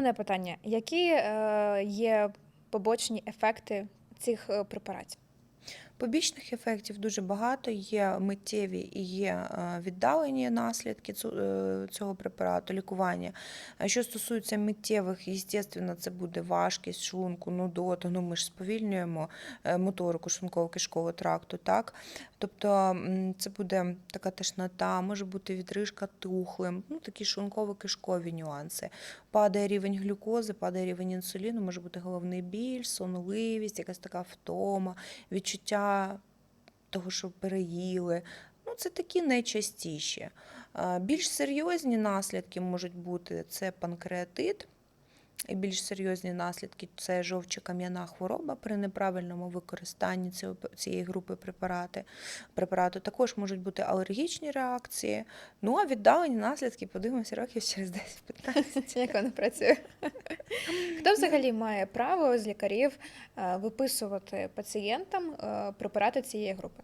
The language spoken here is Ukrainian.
Мене питання: які е, є побочні ефекти цих е, препаратів? Побічних ефектів дуже багато. Є миттєві і є е, віддалені наслідки е, цього препарату, лікування. Що стосується миттєвих, звісно, це буде важкість шлунку, нудота. Ну, ми ж сповільнюємо е, моторику шлунково-кишкового тракту, так? Тобто це буде така тошнота, може бути відрижка тухлим, ну, такі шлунково-кишкові нюанси. Падає рівень глюкози, падає рівень інсуліну, може бути головний біль, сонливість, якась така втома, відчуття того, що переїли. Ну, це такі найчастіші. Більш серйозні наслідки можуть бути це панкреатит. І більш серйозні наслідки це жовчокам'яна хвороба при неправильному використанні цієї групи препарати. препарату. Також можуть бути алергічні реакції. Ну а віддалені наслідки подивимося років через 10-15. Як воно працює? Хто взагалі має право з лікарів е, виписувати пацієнтам е, препарати цієї групи?